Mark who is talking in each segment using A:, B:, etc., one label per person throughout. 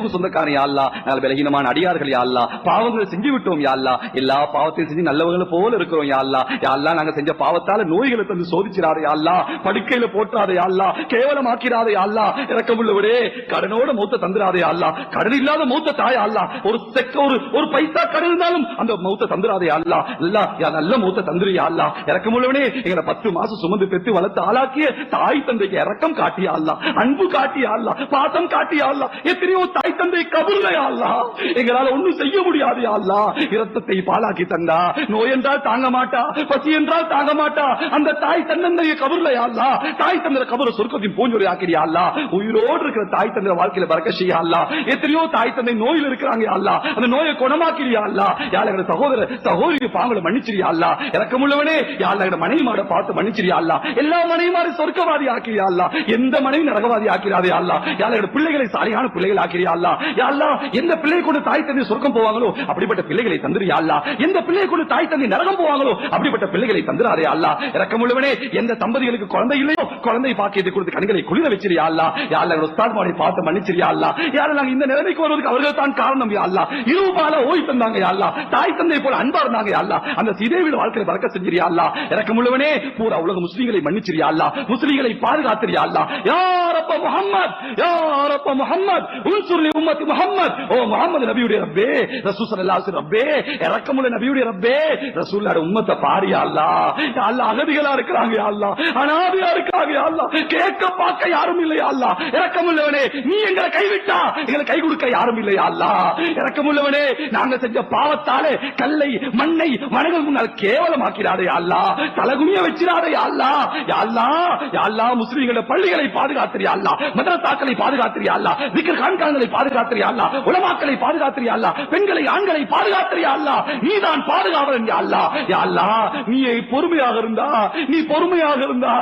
A: சகல சொந்தக்காரன் யாழ்லா நாங்கள் பலகீனமான அடியார்கள் யாழ்லா பாவங்களை செஞ்சு விட்டோம் யாழ்லா எல்லா பாவத்தையும் செஞ்சு நல்லவங்களை போல இருக்கிறோம் யாழ்லா யாழ்லா நாங்க செஞ்ச பாவத்தால நோய்களை தந்து சோதிச்சிடாதே யாழ்லா படுக்கையில போட்டாதே யாழ்லா கேவலமாக்கிறாதே யாழ்லா இறக்கமுள்ளவரே கடனோட மூத்த தந்துடாதே யாழ்லா கடன் இல்லாத மூத்த தாய் அல்லா ஒரு செக்க ஒரு ஒரு பைசா கடன் இருந்தாலும் அந்த மூத்த தந்துடாதே யாழ்லா இல்ல நல்ல மூத்த தந்துரியா அல்லா இறக்கமுள்ளவனே எங்களை பத்து மாசம் சுமந்து பெற்று வளர்த்து ஆளாக்கிய தாய் தந்தைக்கு இறக்கம் காட்டியா அல்லா அன்பு காட்டியா அல்லா பாசம் காட்டியா அல்லா எத்தனையோ தாய் தந்தை கபுல்லையா அல்லா எங்களால ஒண்ணும் செய்ய முடியாது அல்லா இரத்தத்தை பாலாக்கி தந்தா நோய் என்றால் தாங்க மாட்டா பசி என்றால் தாங்க மாட்டா அந்த தாய் தந்தைய கபுல்லையா அல்லா தாய் தந்திர கபுர சொர்க்கத்தின் பூஞ்சொலி ஆக்கிறியா அல்லா உயிரோடு இருக்கிற தாய் தந்திர வாழ்க்கையில பறக்க செய்யா அல்லா எத்தனையோ தாய் தந்தை நோயில் இருக்கிறாங்க யா அல்லா அந்த நோயை குணமாக்கிறியா அல்லா யாழ சகோதர சகோதரி பாவங்களை மன்னிச்சிரியா அல்லா இறக்கமுள்ளவனே யாழ மனைவி மாட பார்த்து மன்னிச்சிரியா அல்லா எல்லா மனைவி மாறி சொர்க்கவாதி ஆக்கிறியா அல்லா எந்த மனைவி நரகவாதி ஆக்கிறாதே அல்லா யாழ பிள்ளைகளை சாலியான பிள்ளைகள் ஆக்கிறியா அல்லா யாழ்லா எந்த பிள்ளை கொண்டு தாய் தந்தை சொர்க்கம் போவாங்களோ அப்படிப்பட்ட பிள்ளைகளை தந்துரு யாழ்லா. எந்த பிள்ளை கொண்டு தாய் தந்தை நரகம் போவாங்களோ அப்படிப்பட்ட பிள்ளைகளை தந்துராதே அல்லா இறக்கமுள்ளவனே எந்த தம்பதிகளுக்கு குழந்தை இல்லையோ குழந்தை பாக்கியத்தை கொடுத்து கண்களை குளிர வச்சிரியா அல்லா யாழ உஸ்தாத் மாடி பார்த்து மன்னிச்சிரியா அல்லா யாரும் நாங்க இந்த நிலைமைக்கு வருவதற்கு அவர்கள் தான் காரணம் யா அல்லா இரவு பால ஓய் தந்தாங்க யாழ்லா. தாய் தந்தை போல அன்பா இருந்தாங்க யாழ்லா. அல்லா அந்த சிதேவிட வாழ்க்கையை பறக்க செஞ்சிரியா அல்லா இறக்கமுள்ளவனே பூரா உலக முஸ்லீம்களை மன்னிச்சிரியா அல்லா முஸ்லீம்களை பாதுகாத்திரியா அல்லா யாரப்ப முஹம்மத்? யாரப்ப முஹம்மத்? உன்சுர்லி உம்மத்தி முஹம்மத் ஓ முகமது நபியுடைய ரப்பே ரசூல் ஸல்லல்லாஹு ரப்பே இறக்கமுள்ள நபியுடைய ரப்பே ரசூல்லாட உம்மத்தை பாரியா அல்லா அல்ல அகதிகளா இருக்கிறாங்க அல்லா அனாதியா இருக்காங்க அல்லா கேட்க பார்க்க யாரும் இல்லையா அல்லா இறக்கமுள்ளவனே நீ எங்களை கைவிட்டா எங்களை கை கொடுக்க யாரும் இல்லையா அல்லா இறக்கமுள்ளவனே நாங்க செஞ்ச பாவத்தாலே கல்லை மண்ணை மனதில் முன்னால் கேவலமாக்கிறாரே அல்லா தலகுனிய வச்சிடாதே அல்லா யாழ்லா யாழ்லா முஸ்லீம்கள பள்ளிகளை பாதுகாத்திரியா அல்லா மதரசாக்களை பாதுகாத்திரியா அல்லா விக்கிர கான்கான்களை பாதுகாத்திரியா அல்லா? உலமாக்களை பாதுகாத்திரியா அல்லா? பெண்களை ஆண்களை பாதுகாத்திரியா அல்லா? நீதான் பாதுகாவலன் யா அல்லா? யா அல்லா நீ பொறுமையாக இருந்தா நீ பொறுமையாக இருந்தா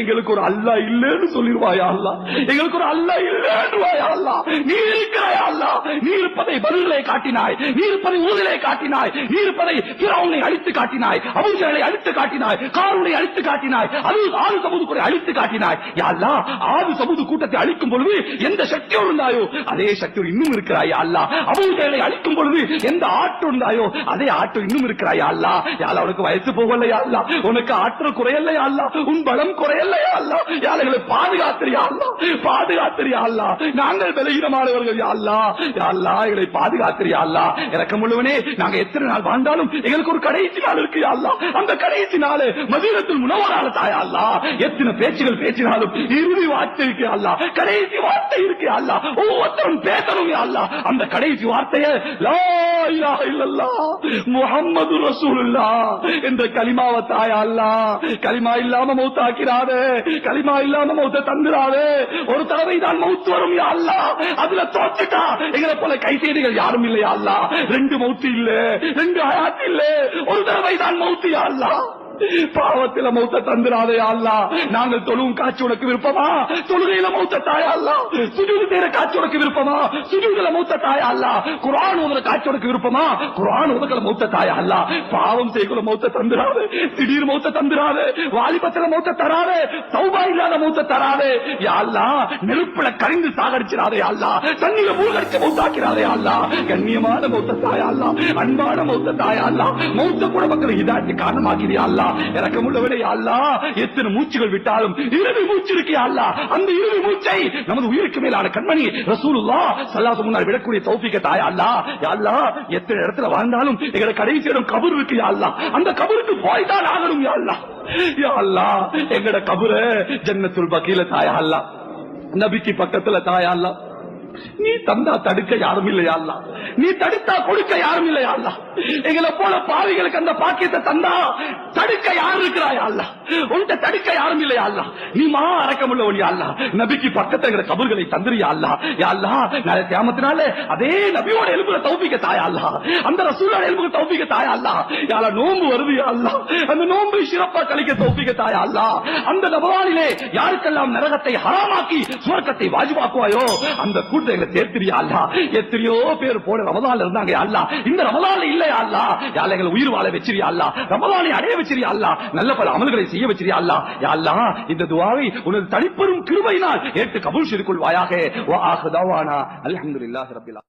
A: எங்களுக்கு ஒரு அல்லா இல்லைன்னு சொல்லிடுவாயா அல்லா? எங்களுக்கு ஒரு அல்லா இல்லைன்னுவாயா அல்லா? நீ இருக்கிறாயா அல்லா? நீ இருப்பதை பதில்களை காட்டினாய். நீ இருப்பதை ஊதலை காட்டினாய். நீ இருப்பதை பிறவுனை அழித்து காட்டினாய். அபூஜலை அழித்து காட்டினாய். காருனை அழித்து காட்டினாய். அது ஆறு சமூக அழித்து காட்டினாய். யா அல்லா ஆறு சமூக கூட்டத்தை அழிக்கும் பொழுது எந்த சக்தியோடு இருந்தாயோ அதே சக்தி இன்னும் இருக்கிறாய் அல்லா? அபூஜலை அழிக்கும் பொழுது எந்த ஆற்று இருந்தாயோ அதே ஆற்று இன்னும் இருக்கிறாய் அல்லா? யால உனக்கு வயசு போகலையா அல்லா? உனக்கு ஆற்றல் குறையலையா அல்லா? உன் பலம் குறையலையா அல்லா? யாழைகளை பாதுகாத்திரியா அல்லா? பாதுகாத்திரியா அல்லா? நாங்கள் பலகீனமானவர்கள் யா அல்லா? எங்களை பாதுகாத்திரியா அல்லா? இறக்கம் உள்ளவனே நாங்க எத்தனை நாள் வாழ்ந்தாலும் எங்களுக்கு ஒரு கடைசி நாள் இருக்கு யா அல்லா. அந்த கடைசி நாள் மதீனத்தில் முனவரான தாயா அல்லா. எத்தனை பேச்சுகள் பேசினாலும் இறுதி வார்த்தை இருக்கு அல்லா. கடைசி வார்த்தை இருக்கு அல்லா. ஒவ்வொருத்தரும் பேசணும் அல்லா அந்த கடைசி வார்த்தையை லா ரசூலுல்லா என்ற கலிமாவை தாயா அல்லா கலிமா இல்லாம மௌத்தாக்கிறாதே கலிமா இல்லாம மௌத்த தந்துடாதே ஒரு தடவை தான் மௌத்து வரும் அல்லா அதுல தோத்துட்டா. எங்களை போல கைசேடிகள் யாரும் இல்லையா அல்லா ரெண்டு மௌத்து இல்ல ரெண்டு இல்ல. ஒரு தடவை தான் மௌத்து அல்லா பாவத்தில மௌத்த தந்துடாதே அல்லா நாங்கள் தொழுவும் காட்சி உனக்கு விருப்பமா? தொழுகையில மௌத்த தாயா அல்லா சுஜூது செய்யற காட்சி உனக்கு விருப்பமா? சுஜூதுல மௌத்த தாயா அல்லா குரான் ஓதுற காட்சி உனக்கு விருப்பமா? குரான் ஓதுக்கல மௌத்த தாயா அல்லா பாவம் செய்குல மௌத்த தந்துடாது திடீர் மௌத்த தந்துடாது வாலிபத்துல மௌத்த தராது. சௌபா இல்லாத மௌத்த தராது. யாழ்லா நெருப்புல கரிந்து சாகடிச்சிடாதே அல்லா தண்ணியில மூழ்கடிச்சு மௌத்தாக்கிறாதே அல்லா கண்ணியமான மௌத்த தாயா அல்லா அன்பான மௌத்த தாயா அல்லா மௌத்த கூட மக்கள் இதாட்டி காரணமாக்கிறியா அல்லா இறக்கமுள்ளவனே அல்லா எத்தனை மூச்சுகள் விட்டாலும் இறுதி மூச்சு இருக்கே அல்லா அந்த இறுதி மூச்சை நமது உயிருக்கு மேலான கண்மணி ரசூலுல்லா சல்லாசு முன்னால் விடக்கூடிய தௌபிக்க தாயா அல்லா யா அல்லா எத்தனை இடத்துல வாழ்ந்தாலும் எங்களை கடைசி இடம் கபர் இருக்கு அல்லா அந்த கபருக்கு போய்தான் ஆகணும் அல்லா அல்லா எங்கட கபுர ஜன்னத்துல் பக்கீல தாயா அல்லா நபிக்கு பக்கத்துல தாயா அல்லா நீ தந்தா தடுக்க யாரும் இல்லையா நீ தடுத்தா கொடுக்க யாரும் இல்லையா எங்களை போல பாவிகளுக்கு அந்த பாக்கியத்தை தந்தா தடுக்க யார் இருக்கிறாயா உன்கிட்ட தடுக்க யாரும் இல்லையா அல்லா நீ மா அரக்கமுள்ளவன் அல்லா நபிக்கு பக்கத்துல இருக்கிற கபர்களை தந்திரியா அல்லா அல்லா நாளை தியாமத்தினால அதே நபியோட எலும்புல தௌபிக்க தாயா அல்லா அந்த ரசூலோட எலும்புக்கு தௌபிக்க தாயா அல்லா யாரா நோன்பு வருது அல்லா அந்த நோன்பு சிறப்பா கழிக்க தௌபிக்க தாயா அல்லா அந்த நபவானிலே யாருக்கெல்லாம் நரகத்தை ஹராமாக்கி சுவர்க்கத்தை வாஜிபாக்குவாயோ அந்த கூட்டம் எங்களை சேர்த்திரியா அல்லா எத்தனையோ பேர் போன ரமதால இருந்தாங்க அல்லா இந்த ரமதால இல்லையா அல்லா யாரை எங்களை உயிர் வாழ வச்சிரியா அல்லா ரமதானை அடைய வச்சிருக்கா அல்லா நல்ல பல அமல்களை செய்ய செய்ய வச்சிருக்கியா அல்லா அல்லா இந்த துவாவை உனது தனிப்பெரும் கிருபையினால் ஏற்று கபூல் செய்து கொள்வாயாக அலமதுல்லாஹ் ரபிலா